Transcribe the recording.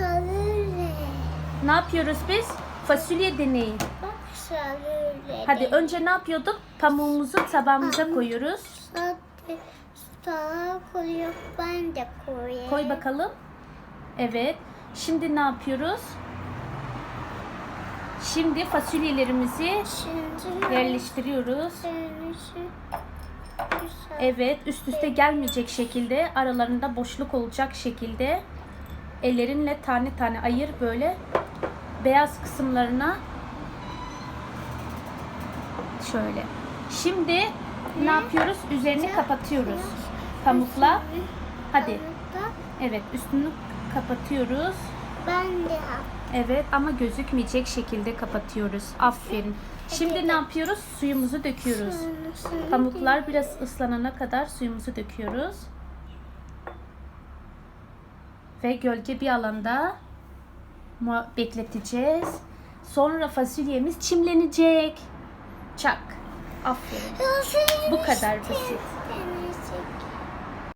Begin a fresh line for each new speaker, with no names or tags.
Sarıle.
Ne yapıyoruz biz? Fasulye deneyi.
Bak.
Hadi önce ne yapıyorduk? Pamuğumuzu tabağımıza koyuyoruz.
Hadi sağa koyuyor. Ben de koyayım.
Koy bakalım. Evet. Şimdi ne yapıyoruz? Şimdi fasulyelerimizi
Şimdi
yerleştiriyoruz. Evet, üst üste gelmeyecek şekilde, aralarında boşluk olacak şekilde ellerinle tane tane ayır böyle beyaz kısımlarına şöyle. Şimdi ne yapıyoruz? Üzerini kapatıyoruz. Pamukla. Hadi. Evet, üstünü kapatıyoruz.
Ben de.
Evet ama gözükmeyecek şekilde kapatıyoruz. Aferin. Şimdi ne yapıyoruz? Suyumuzu döküyoruz. Pamuklar biraz ıslanana kadar suyumuzu döküyoruz. Ve gölge bir alanda bekleteceğiz. Sonra fasulyemiz çimlenecek. Çak. Aferin. Bu kadar basit.